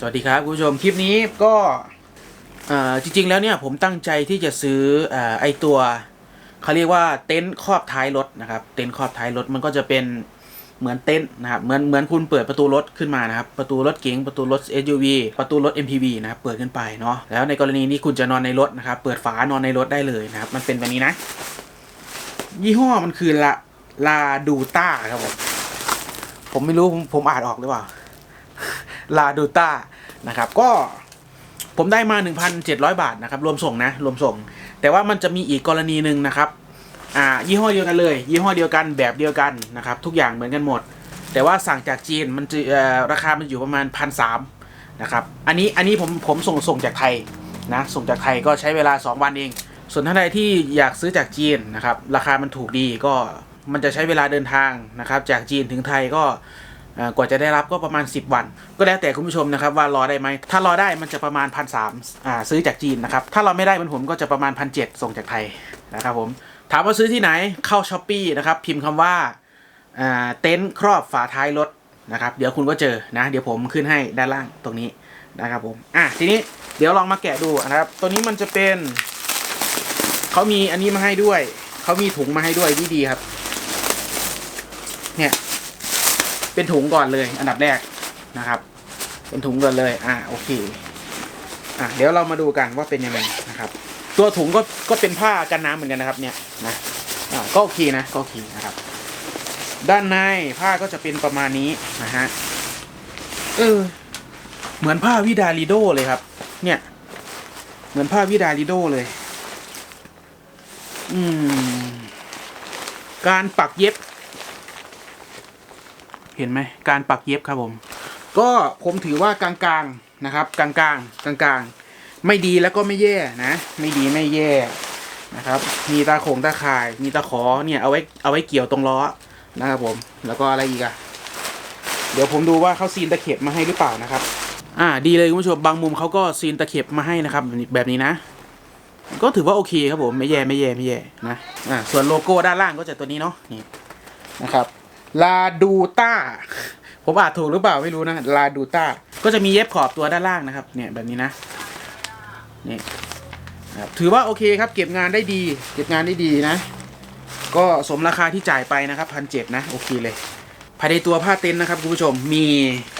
สวัสดีครับคุณผู้ชมคลิปนี้ก็จริงๆแล้วเนี่ยผมตั้งใจที่จะซื้ออไอตัวเขาเรียกว่าเต็นท์ครอบท้ายรถนะครับ เต็นท์ครอบท้ายรถมันก็จะเป็นเหมือนเต็นท์นะครับเหมือนเหมือนคุณเปิดประตูรถขึ้นมานะครับประตูรถเก๋งประตูรถ SUV ประตูรถ MPV นะครับเปิดขึ้นไปเนาะแล้วในกรณีนี้คุณจะนอนในรถนะครับเปิดฝานอนในรถได้เลยนะครับ มันเป็นแบบนี้นะ ยี่ห้อมันคือลาลาดูต้าครับผมผมไม่รู้ผมผมอ่านออกหรือเปล่า ลาดูต้านะครับก็ผมได้มา 1,700 บาทนะครับรวมส่งนะรวมส่ง แต่ว่ามันจะมีอีกกรณีหนึ่งนะครับอ่ายี่ห้อเดียวกันเลย ยี่ห้อเดียวกันแบบเดียวกันนะครับทุกอย่างเหมือนกันหมด แต่ว่าสั่งจากจีนมันจะราคามันอยู่ประมาณพันสามนะครับอันนี้อันนี้ผมผมส่งส่งจากไทยนะส่งจากไทยก็ใช้เวลา 2 วันเอง ส่วนท่านใดที่อยากซื้อจากจีนนะครับราคามันถูกดีก็มันจะใช้เวลาเดินทางนะครับจากจีนถึงไทยก็ กว่าจะได้รับก็ประมาณ 10 วัน ก็แล้วแต่คุณผู้ชมนะครับว่ารอได้ไหม ถ้ารอได้มันจะประมาณพันสามซื้อจากจีนนะครับ ถ้ารอไม่ได้มือนผมก็จะประมาณพันเส่งจากไทยนะครับผม ถามว่าซื้อที่ไหนเข้าช้อปปีนะครับพิมพ์คำว่าอ่าเต็นท์ครอบฝาท้ายรถนะครับ เดี๋ยวคุณก็เจอนะ เดี๋ยวผมขึ้นให้ด้านล่างตรงนี้นะครับผม อะทีนี้เดี๋ยวลองมาแกะดูนะครับ ตัวนี้มันจะเป็นเขามีอันนี้มาให้ด้วย เขามีถุงมาให้ด้วยดีดีๆครับ เนี่ย เป็นถุงก่อนเลย อันดับแรกนะครับ เป็นถุงก่อนเลย อ่าโอเคอะเดี๋ยวเรามาดูกันว่าเป็นยังไงนะครับ ตัวถุงก็ก็เป็นผ้ากันน้ำเหมือนกันนะครับ เนี่ยนะอ่าก็โอเคนะก็โอเคนะครับ ด้านในผ้าก็จะเป็นประมาณนี้นะฮะเออเหมือนผ้าวิดาลิโดเลยครับ เนี่ย เหมือนผ้าวิดาลิโดเลย อืม การปักเย็บ เห็นไหมการปักเย็บครับผม ก็ผมถือว่ากลางๆนะครับ กลางๆกลางๆ ไม่ดีแล้วก็ไม่แย่นะ ไม่ดีไม่แย่นะครับ มีตาโขงตาข่าย มีตาขอเนี่ยเอาไว้เอาไว้เกี่ยวตรงล้อนะครับผม แล้วก็อะไรอีกอะเดี๋ยวผมดูว่าเขาซีนตะเข็บมาให้หรือเปล่านะครับ อ่า ดีเลยคุณผู้ชมบางมุมเขาก็ซีนตะเข็บมาให้นะครับ แบบนี้นะ ก็ถือว่าโอเคครับผมไม่แย่ไม่แย่ไม่แย่นะ อ่า ส่วนโลโก้ด้านล่างก็จะตัวนี้เนาะนี่นะครับ ลาดูต้า ผมอ่านถูกหรือเปล่าไม่รู้นะ ลาดูต้า ก็จะมีเย็บขอบตัวด้านล่างนะครับ เนี่ยแบบนี้นะ นี่ครับถือว่าโอเคครับ เก็บงานได้ดี เก็บงานได้ดีนะ ก็สมราคาที่จ่ายไปนะครับพันเจ็ดนะ โอเคเลย ภายในตัวผ้าเต็นท์นะครับคุณผู้ชม มี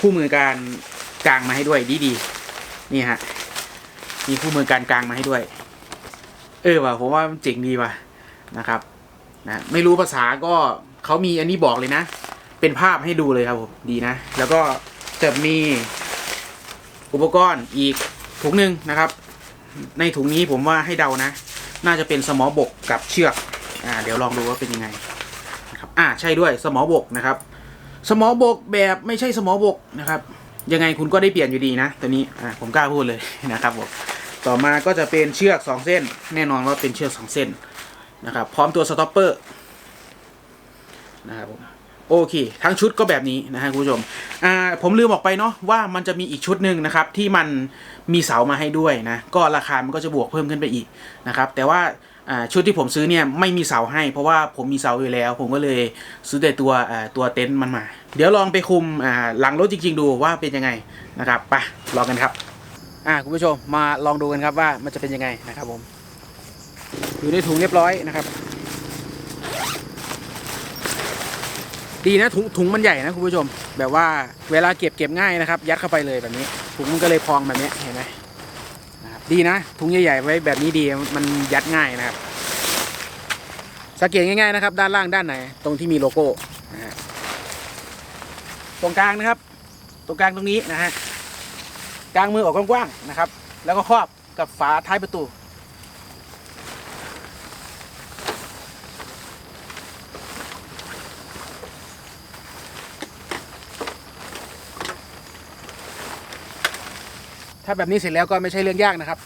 คู่มือการกางมาให้ด้วยดีดีๆ นี่ฮะ มีคู่มือการกางมาให้ด้วย เออว่ะผมว่ามันเจ๋งดีว่ะนะครับ นะ ไม่รู้ภาษาก็ เขามีอันนี้บอกเลยนะ เป็นภาพให้ดูเลยครับผมดีนะ แล้วก็จะมีอุปกรณ์อีกถุงหนึ่งนะครับ ในถุงนี้ผมว่าให้เดานะ น่าจะเป็นสมอบกกับเชือกอ่าเดี๋ยวลองดูว่าเป็นยังไงนะครับอ่าใช่ด้วยสมอบกนะครับ สมอบกแบบไม่ใช่สมอบกนะครับ ยังไงคุณก็ได้เปลี่ยนอยู่ดีนะตัวนี้อ่าผมกล้าพูดเลยนะครับผมต่อมาก็จะเป็นเชือกสองเส้น แน่นอนว่าเป็นเชือกสองเส้นนะครับ พร้อมตัวสต็อปเปอร์ นะครับผมโอเค ทั้งชุดก็แบบนี้นะฮะคุณผู้ชมอ่าผมลืมบอกไปเนาะว่ามันจะมีอีกชุดหนึ่งนะครับ ที่มันมีเสามาให้ด้วยนะ ก็ราคามันก็จะบวกเพิ่มขึ้นไปอีกนะครับ แต่ว่าอ่าชุดที่ผมซื้อเนี่ยไม่มีเสาให้ เพราะว่าผมมีเสาอยู่แล้ว ผมก็เลยซื้อแต่ตัวอ่าตัวเต็นท์มันมา เดี๋ยวลองไปคุมอ่าหลังรถจริง ๆ ดูว่าเป็นยังไงนะครับไปลองกันครับอ่าคุณผู้ชมมาลองดูกันครับว่ามันจะเป็นยังไงนะครับผมอยู่ในถุงเรียบร้อยนะครับ ดีนะถุงถุงมันใหญ่นะคุณผู้ชม แบบว่าเวลาเก็บเก็บง่ายนะครับ ยัดเข้าไปเลยแบบนี้ ถุงมันก็เลยพองแบบนี้เห็นไหมนะครับดีนะถุงใหญ่ๆไว้แบบนี้ดีมันยัดง่ายนะครับ สังเกตง่ายๆนะครับ ด้านล่างด้านไหน ตรงที่มีโลโก้นะฮะตรงกลางนะครับ ตรงกลางตรงนี้นะฮะกลางมือออกกว้างๆนะครับ แล้วก็ครอบกับฝาท้ายประตู ถ้าแบบนี้เสร็จแล้วก็ไม่ใช่เรื่องยากนะครับ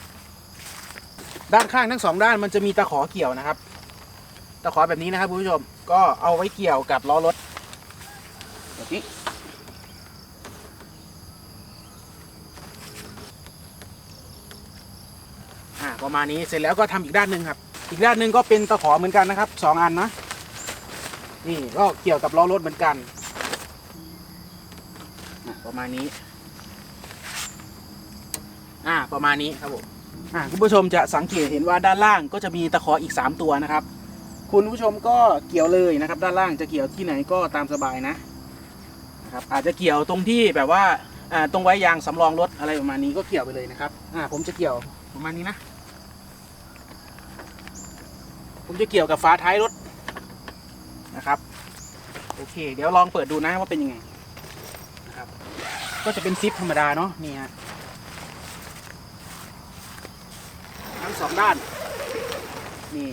ด้านข้างทั้งสองด้านมันจะมีตะขอเกี่ยวนะครับ ตะขอแบบนี้นะครับคุณผู้ชม ก็เอาไว้เกี่ยวกับล้อรถแบบนี้อ่าประมาณนี้เสร็จแล้วก็ทำอีกด้านหนึ่งครับ อีกด้านหนึ่งก็เป็นตะขอเหมือนกันนะครับสองอันนะนี่ก็เกี่ยวกับล้อรถเหมือนกันอะประมาณนี้ อ่าประมาณนี้ครับผมอ่าคุณผู้ชมจะสังเกตเห็นว่าด้านล่างก็จะมีตะขออีก 3 ตัวนะครับ คุณผู้ชมก็เกี่ยวเลยนะครับ ด้านล่างจะเกี่ยวที่ไหนก็ตามสบายนะนะครับอาจจะเกี่ยวตรงที่แบบว่าอ่าตรงไว้ยางสำรองรถอะไรประมาณนี้ก็เกี่ยวไปเลยนะครับอ่าผมจะเกี่ยวประมาณนี้นะ ผมจะเกี่ยวกับฝาท้ายรถนะครับโอเค เดี๋ยวลองเปิดดูนะว่าเป็นยังไงนะครับก็จะเป็นซิปธรรมดาเนาะนี่ฮะทั้ง สองด้าน นี่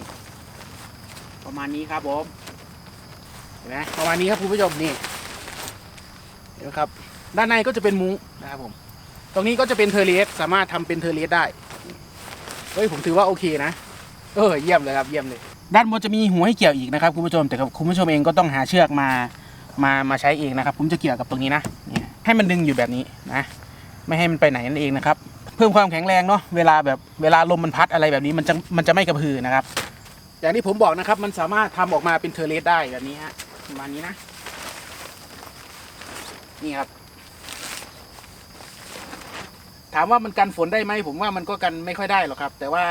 ประมาณนี้ครับผมเห็นไหมประมาณนี้ครับคุณผู้ชมนี่เห็นไหมครับ ด้านในก็จะเป็นมุ้งนะครับผม ตรงนี้ก็จะเป็นเทอร์เลสสามารถทำเป็นเทอร์เลสได้เฮ้ยผมถือว่าโอเคนะเออเยี่ยมเลยครับเยี่ยมเลย ด้านบนจะมีหัวให้เกี่ยวอีกนะครับคุณผู้ชมแต่คุณผู้ชมเองก็ต้องหาเชือกมามามาใช้เองนะครับ ผมจะเกี่ยวกับตรงนี้นะนี่ให้มันดึงอยู่แบบนี้นะ ไม่ให้มันไปไหนนั่นเองนะครับ เพิ่มความแข็งแรงเนาะเวลาแบบเวลาลมมันพัดอะไรแบบนี้มันจะมันจะไม่กระพือนะครับ อย่างที่ผมบอกนะครับ มันสามารถทำออกมาเป็นเทอร์เลสได้แบบนี้ฮะประมาณนี้นะ นี่ครับ ถามว่ามันกันฝนได้ไหมผมว่ามันก็กันไม่ค่อยได้หรอกครับ แต่ว่า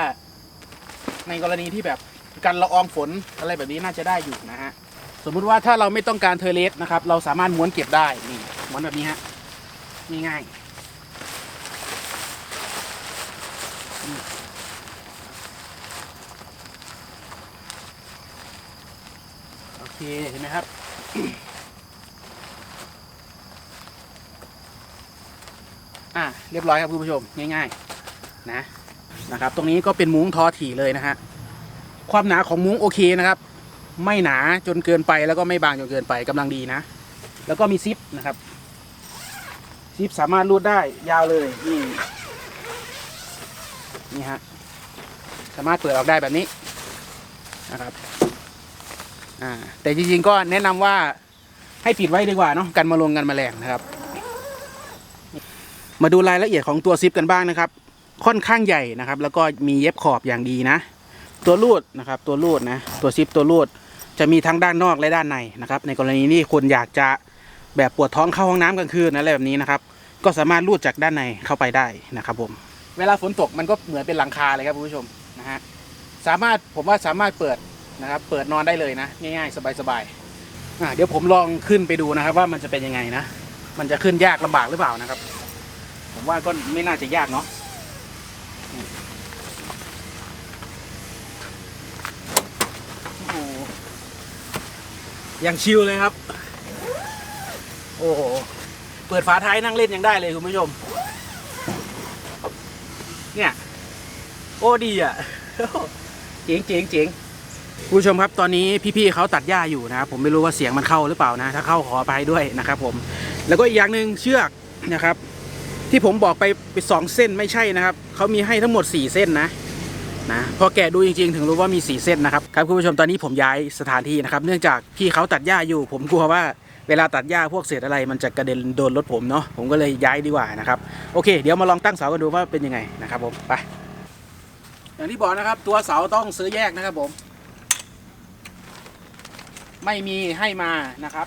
ในกรณีที่แบบกันละอองฝนอะไรแบบนี้น่าจะได้อยู่นะฮะสมมุติว่าถ้าเราไม่ต้องการเทเลสนะครับ เราสามารถม้วนเก็บได้นี่ม้วนแบบนี้ฮะง่ายๆ โอเค เห็นไหมครับ อะ เรียบร้อยครับคุณผู้ชม ง่าย ๆ นะ นะครับ ตรงนี้ก็เป็นมุ้งทอถี่เลยนะฮะ ความหนาของมุ้งโอเคนะครับ ไม่หนาจนเกินไปแล้วก็ไม่บางจนเกินไปกำลังดีนะ แล้วก็มีซิปนะครับ ซิปสามารถรูดได้ยาวเลยนี่ นี่ฮะสามารถเปิดออกได้แบบนี้นะครับอ่าแต่จริงๆก็แนะนำว่าให้ปิดไว้ดีกว่าเนาะกันมาลงกันมาแมลงนะครับ มาดูรายละเอียดของตัวซิปกันบ้างนะครับ ค่อนข้างใหญ่นะครับ แล้วก็มีเย็บขอบอย่างดีนะ ตัวรูดนะครับตัวรูดนะตัวซิปตัวรูดจะมีทั้งด้านนอกและด้านในนะครับ ในกรณีนี้คนอยากจะแบบปวดท้องเข้าห้องน้ำกลางคืนอะไรแบบนี้นะครับ ก็สามารถรูดจากด้านในเข้าไปได้นะครับผม เวลาฝนตกมันก็เหมือนเป็นหลังคาเลยครับคุณผู้ชมนะฮะสามารถผมว่าสามารถเปิดนะครับ เปิดนอนได้เลยนะง่ายๆ สบายๆอ่าเดี๋ยวผมลองขึ้นไปดูนะครับ ว่ามันจะเป็นยังไงนะมันจะขึ้นยากลำบากหรือเปล่านะครับ ผมว่าก็ไม่น่าจะยากเนาะโอ้โหอย่างชิลเลยครับ โอ้โห เปิดฝาท้ายนั่งเล่นยังได้เลยคุณผู้ชม เนี่ย โอ้ดีอะเจ๋งเจ๋งเจ๋งคุณผู้ชมครับตอนนี้พี่ๆเขาตัดหญ้าอยู่นะครับผมไม่รู้ว่าเสียงมันเข้าหรือเปล่านะ ถ้าเข้าขอไปด้วยนะครับ ผม แล้วก็อีกอย่างหนึ่งเชือกนะครับ ที่ผมบอกไปไปสองเส้นไม่ใช่นะครับเขามีให้ทั้งหมดสี่เส้นนะนะพอแกะดูจริงๆ ถึงรู้ว่ามีสีเส้นนะครับครับคุณผู้ชมตอนนี้ผมย้ายสถานที่นะครับ เนื่องจากพี่เขาตัดหญ้าอยู่ ผมกลัวว่า เวลาตัดหญ้าพวกเศษอะไรมันจะกระเด็นโดนรถผมเนาะผมก็เลยย้ายดีกว่านะครับโอเค เดี๋ยวมาลองตั้งเสากันดูว่าเป็นยังไงนะครับผมไปอย่างที่บอกนะครับตัวเสาต้องซื้อแยกนะครับผม ไม่มีให้มานะครับ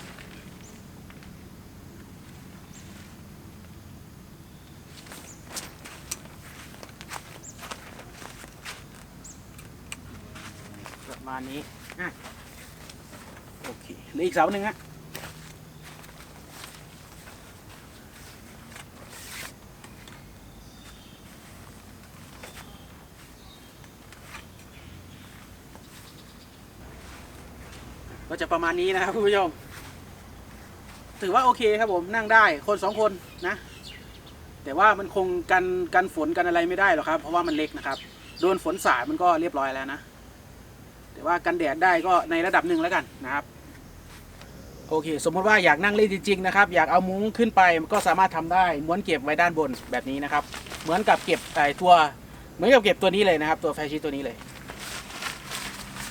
ประมาณนี้อะโอเคเหลืออีกเสาหนึ่งฮะ จะประมาณนี้นะครับคุณผู้ชม ถือว่าโอเคครับผมนั่งได้คนสองคนนะ แต่ว่ามันคงกันกันฝนกันอะไรไม่ได้หรอกครับ เพราะว่ามันเล็กนะครับ โดนฝนสาดมันก็เรียบร้อยแล้วนะ แต่ว่ากันแดดได้ก็ในระดับหนึ่งแล้วกันนะครับ โอเค สมมติว่าอยากนั่งเล่นจริงๆนะครับ อยากเอามุ้งขึ้นไปก็สามารถทำได้ม้วนเก็บไว้ด้านบนแบบนี้นะครับ เหมือนกับเก็บไอ้ตัวเหมือนกับเก็บตัวนี้เลยนะครับ ตัวแฟชิตัวนี้เลย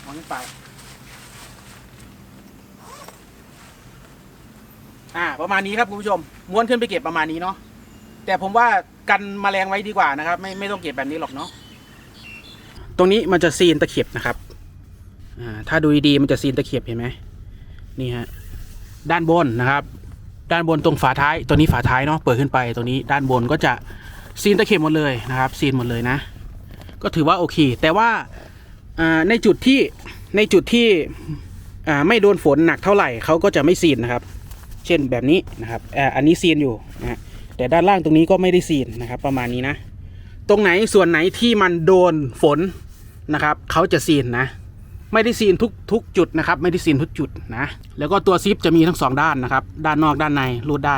ม้วนขึ้นไป อ่า ประมาณนี้ครับคุณผู้ชม ม้วนขึ้นไปเก็บประมาณนี้เนาะ แต่ผมว่ากันแมลงไว้ดีกว่านะครับ ไม่ไม่ต้องเก็บแบบนี้หรอกเนาะ ตรงนี้มันจะซีนตะเข็บนะครับ อ่า ถ้าดูดีมันจะซีนตะเข็บเห็นไหมนี่ฮะ ด้านบนนะครับ ด้านบนตรงฝาท้าย ตัวนี้ฝาท้ายเนาะ เปิดขึ้นไปตรงนี้ ด้านบนก็จะซีนตะเข็บหมดเลยนะครับ ซีนหมดเลยนะ ก็ถือว่าโอเค แต่ว่าอ่าในจุดที่ในจุดที่อ่าไม่โดนฝนหนักเท่าไหร่เขาก็จะไม่ซีนนะครับ เช่นแบบนี้นะครับอ,อันนี้ซีนอยู่นะฮะแต่ด้านล่างตรงนี้ก็ไม่ได้ซีนนะครับ ประมาณนี้นะ ตรงไหนส่วนไหนที่มันโดนฝนนะครับเขาจะซีนนะ ไม่ได้ซีนทุกทุกจุดนะครับ ไม่ได้ซีนทุกจุดนะแล้วก็ตัวซิปจะมีทั้งสองด้านนะครับ ด้านนอกด้านในรูดได้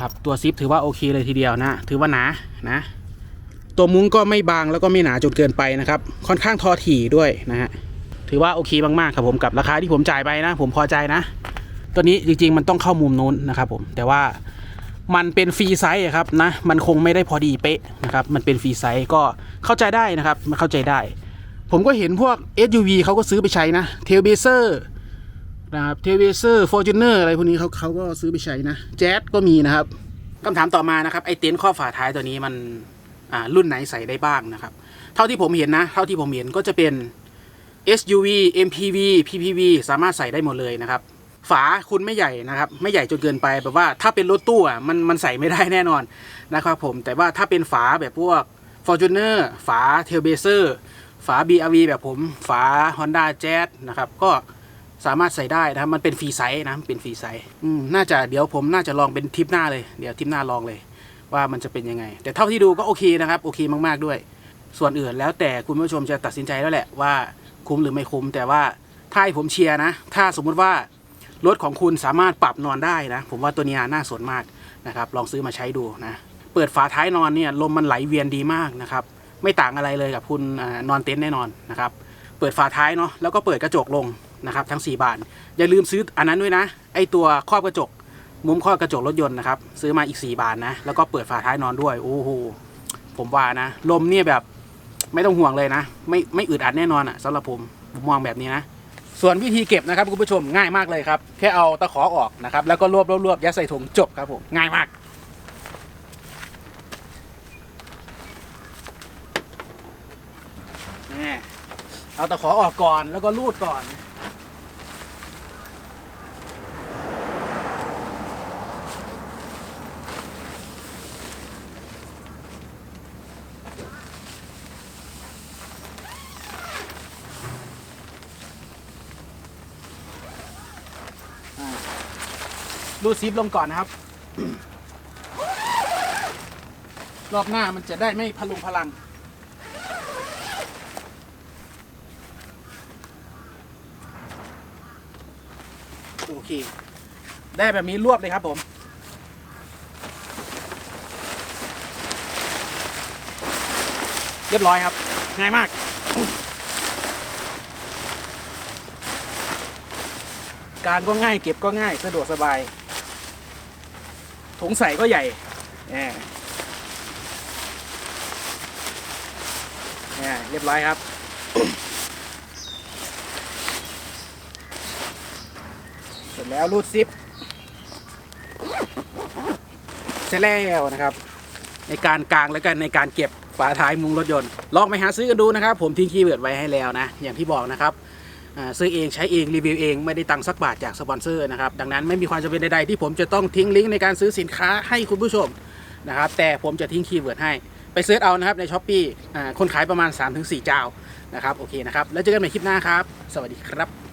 ครับตัวซิปถือว่าโอเคเลยทีเดียวนะ ถือว่าหนานะตัวมุ้งก็ไม่บางแล้วก็ไม่หนาจนเกินไปนะครับ ค่อนข้างทอถี่ด้วยนะฮะ ถือว่าโอเคมากๆครับผมกับราคาที่ผมจ่ายไปนะ ผมพอใจนะ ตัวนี้จริงๆมันต้องเข้ามุมโน้นนะครับผมแต่ว่ามันเป็นฟรีไซส์ครับนะมันคงไม่ได้พอดีเป๊ะนะครับมันเป็นฟรีไซส์ก็เข้าใจได้นะครับมันเข้าใจได้ ผมก็เห็นพวก SUV เขาก็ซื้อไปใช้นะเทลเบเซอร์นะครับเทลเบเซอร์ฟอร์จูเนอร์อะไรพวกนี้เขาเขาก็ซื้อไปใช้นะแจ๊ก็มีนะครับคำถามต่อมานะครับไอเต็นท์ข้อฝาท้ายตัวนี้มันอ่ารุ่นไหนใส่ได้บ้างนะครับ เท่าที่ผมเห็นนะ เท่าที่ผมเห็นก็จะเป็น SUV MPV PPV สามารถใส่ได้หมดเลยนะครับ ฝาคุณไม่ใหญ่นะครับ ไม่ใหญ่จนเกินไปแบบว่าถ้าเป็นรถตู้อะมันมันใส่ไม่ได้แน่นอนนะครับผมแต่ว่าถ้าเป็นฝาแบบพวก Fortuner ฝา Tailbazer ฝา BRV แบบผม ฝา Honda Jazz นะครับ ก็สามารถใส่ได้นะครับ มันเป็นฟรีไซส์นะเป็นฟรีไซส์น่าจะเดี๋ยวผมน่าจะลองเป็นทริปหน้าเลยเดี๋ยวทริปหน้าลองเลย ว่ามันจะเป็นยังไง แต่เท่าที่ดูก็โอเคนะครับ โอเคมากๆด้วย ส่วนอื่นแล้วแต่คุณผู้ชมจะตัดสินใจแล้วแหละว่าคุ้มหรือไม่คุ้มแต่ว่าถ้าให้ผมเชียร์นะ ถ้าสมมุติว่า รถของคุณสามารถปรับนอนได้นะ ผมว่าตัวนี้น่าสนมากนะครับ ลองซื้อมาใช้ดูนะ เปิดฝาท้ายนอนเนี่ยลมมันไหลเวียนดีมากนะครับ ไม่ต่างอะไรเลยกับคุณนอนเต็นท์แน่นอนนะครับ เปิดฝาท้ายเนาะแล้วก็เปิดกระจกลงนะครับทั้ง 4 บานอย่าลืมซื้ออันนั้นด้วยนะ ไอตัวครอบกระจก มุมครอบกระจกรถยนต์นะครับ ซื้อมาอีก 4 บานนะ แล้วก็เปิดฝาท้ายนอนด้วยโอ้โหผมว่านะ ลมเนี่ยแบบไม่ต้องห่วงเลยนะ ไม่ไม่อึดอัดแน่นอนอะ่ะสำหรับผมผมมองแบบนี้นะ ส่วนวิธีเก็บนะครับคุณผู้ชมง่ายมากเลยครับ แค่เอาตะขอออกนะครับ แล้วก็รวบรวบรวบยัดใส่ถุงจบครับผมง่ายมากนี่เอาตะขอออกก่อนแล้วก็ลูดก่อน รูดซิปลงก่อนนะครับ รอบหน้ามันจะได้ไม่พลุงพลัง โอเค ได้แบบนี้รวบเลยครับผมเรียบร้อยครับ ง่ายมาก การก็ง่ายเก็บก็ง่ายสะดวกสบาย ถุงใส่ก็ใหญ่แหมแหมเรียบร้อยครับ เสร็จแล้วรูดซิป เสร็จแล้วนะครับ ในการกลางและกันในการเก็บฝาท้ายมุงรถยนต์ ลองไปหาซื้อกันดูนะครับ ผมทิ้งคีย์เวิร์ดไว้ให้แล้วนะ อย่างที่บอกนะครับ ซื้อเองใช้เองรีวิวเองไม่ได้ตังค์สักบาทจากสปอนเซอร์นะครับดังนั้นไม่มีความจำเป็นใดๆที่ผมจะต้องทิ้งลิงก์ในการซื้อสินค้าให้คุณผู้ชมนะครับแต่ผมจะทิ้งคีย์เวิร์ดให้ไปเซิร์ชเอานะครับในช้อปปี้คนขายประมาณ 3-4 เจ้านะครับโอเคนะครับแล้วเจอกันใหม่คลิปหน้าครับ สวัสดีครับ